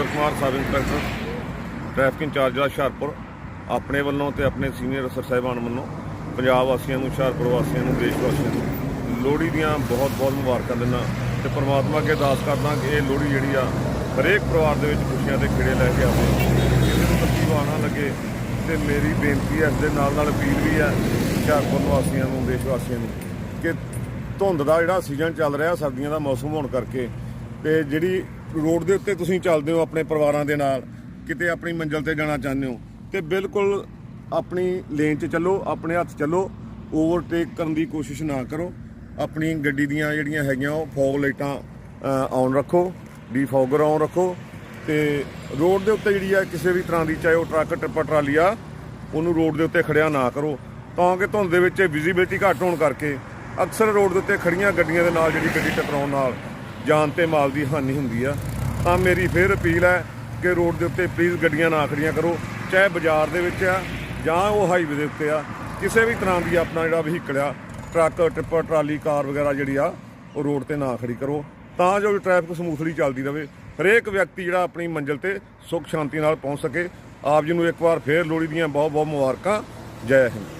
Surinder Kumar sub inspector, traffic in charge ਜ਼ਿਲ੍ਹਾ ਹੁਸ਼ਿਆਰਪੁਰ, ਆਪਣੇ ਵੱਲੋਂ ਤੇ ਆਪਣੇ ਸੀਨੀਅਰ ਅਫਸਰ ਸਾਹਿਬਾਨ ਵੱਲੋਂ ਪੰਜਾਬ ਵਾਸੀਆਂ ਨੂੰ, ਹੁਸ਼ਿਆਰਪੁਰ ਵਾਸੀਆਂ ਨੂੰ, ਦੇਸ਼ ਵਾਸੀਆਂ ਨੂੰ ਲੋਹੜੀ ਦੀਆਂ ਬਹੁਤ ਬਹੁਤ ਮੁਬਾਰਕਾਂ ਦਿੰਦਾ ਤੇ ਪ੍ਰਮਾਤਮਾ ਅੱਗੇ ਅਰਦਾਸ ਕਰਦਾ ਕਿ ਇਹ ਲੋਹੜੀ ਜਿਹੜੀ ਆ ਹਰੇਕ ਪਰਿਵਾਰ ਦੇ ਵਿੱਚ ਖੁਸ਼ੀਆਂ ਦੇ ਖੇੜੇ ਲੈ ਕੇ ਆਵੇ। ਕਿਸੇ ਨੂੰ ਤਕਲੀਫ ਨਾ ਲੱਗੇ ਤੇ ਮੇਰੀ ਬੇਨਤੀ ਹੈ ਇਸ ਦੇ ਨਾਲ ਨਾਲ ਅਪੀਲ ਵੀ ਹੈ ਹੁਸ਼ਿਆਰਪੁਰ ਵਾਸੀਆਂ ਨੂੰ, ਦੇਸ਼ ਵਾਸੀਆਂ ਨੂੰ ਕਿ ਧੁੰਦ ਦਾ ਜਿਹੜਾ ਸੀਜ਼ਨ ਚੱਲ ਰਿਹਾ, ਸਰਦੀਆਂ ਦਾ ਮੌਸਮ ਹੋਣ ਕਰਕੇ ਤੇ ਜਿਹੜੀ ਰੋਡ ਦੇ ਉੱਤੇ ਤੁਸੀਂ ਚੱਲਦੇ ਹੋ ਆਪਣੇ ਪਰਿਵਾਰਾਂ ਦੇ ਨਾਲ, ਕਿਤੇ ਆਪਣੀ ਮੰਜ਼ਿਲ ਤੇ ਜਾਣਾ ਚਾਹੁੰਦੇ ਹੋ, ਤੇ ਬਿਲਕੁਲ ਆਪਣੀ ਲੇਨ 'ਚ ਚੱਲੋ, ਆਪਣੇ ਹੱਥ ਚੱਲੋ ਓਵਰਟੇਕ ਕਰਨ ਦੀ ਕੋਸ਼ਿਸ਼ ਨਾ ਕਰੋ, ਆਪਣੀ ਗੱਡੀ ਦੀਆਂ ਜਿਹੜੀਆਂ ਹੈਗੀਆਂ ਉਹ ਫੌਗ ਲਾਈਟਾਂ ਆਨ ਰੱਖੋ ਡੀਫੌਗਰ ਆਨ ਰੱਖੋ, ਤੇ ਰੋਡ ਦੇ ਉੱਤੇ ਜਿਹੜੀ ਆ ਕਿਸੇ ਵੀ ਤਰ੍ਹਾਂ ਦੀ, ਚਾਹੇ ਉਹ ਟਰੱਕ ਟਿੱਪਰ ਟਰਾਲੀ ਆ, ਉਹਨੂੰ ਰੋਡ ਦੇ ਉੱਤੇ ਖੜਿਆ ਨਾ ਕਰੋ, ਤਾਂ ਕਿ ਧੁੰਦ ਦੇ ਵਿੱਚ ਵਿਜ਼ਿਬਿਲਟੀ ਘੱਟ ਹੋਣ ਕਰਕੇ ਅਕਸਰ ਰੋਡ ਦੇ ਉੱਤੇ ਖੜੀਆਂ ਗੱਡੀਆਂ ਦੇ ਨਾਲ ਜਿਹੜੀ ਗੱਡੀ ਟਕਰਾਉਣ ਨਾਲ ਜਾਨ ਤੇ ਮਾਲ ਦੀ ਹਾਨੀ ਹੁੰਦੀ ਆ। ਤਾਂ ਮੇਰੀ ਫੇਰ ਅਪੀਲ ਹੈ ਕਿ ਰੋਡ ਦੇ ਉੱਤੇ ਪਲੀਜ਼ ਗੱਡੀਆਂ ਨਾ ਖੜੀਆਂ ਕਰੋ, ਚਾਹੇ ਬਾਜ਼ਾਰ ਦੇ ਵਿੱਚ ਆ ਜਾਂ ਉਹ ਹਾਈਵੇ ਦੇ ਉੱਤੇ ਆ, ਕਿਸੇ ਵੀ ਤਰ੍ਹਾਂ ਦੀ ਆਪਣਾ ਜਿਹੜਾ ਵਹੀਕਲ ਆ, ਟਰੱਕ, ਟਿੱਪਰ, ਟਰਾਲੀ, ਕਾਰ ਵਗੈਰਾ ਜਿਹੜੀ ਆ, ਉਹ ਰੋਡ ਤੇ ਨਾ ਖੜੀ ਕਰੋ। ਤਾਂ ਜੋ ਟ੍ਰੈਫਿਕ ਸਮੂਥਲੀ ਚੱਲਦੀ ਰਹੇ ਹਰੇਕ ਵਿਅਕਤੀ ਜਿਹੜਾ ਆਪਣੀ ਮੰਜ਼ਿਲ ਤੇ ਸੁੱਖ ਸ਼ਾਂਤੀ ਨਾਲ ਪਹੁੰਚ ਸਕੇ। ਆਪ ਜੀ ਨੂੰ ਇੱਕ ਵਾਰ ਫੇਰ ਲੋਹੜੀ ਦੀਆਂ ਬਹੁਤ ਬਹੁਤ ਮੁਬਾਰਕਾਂ। ਜੈ ਹਿੰਦ।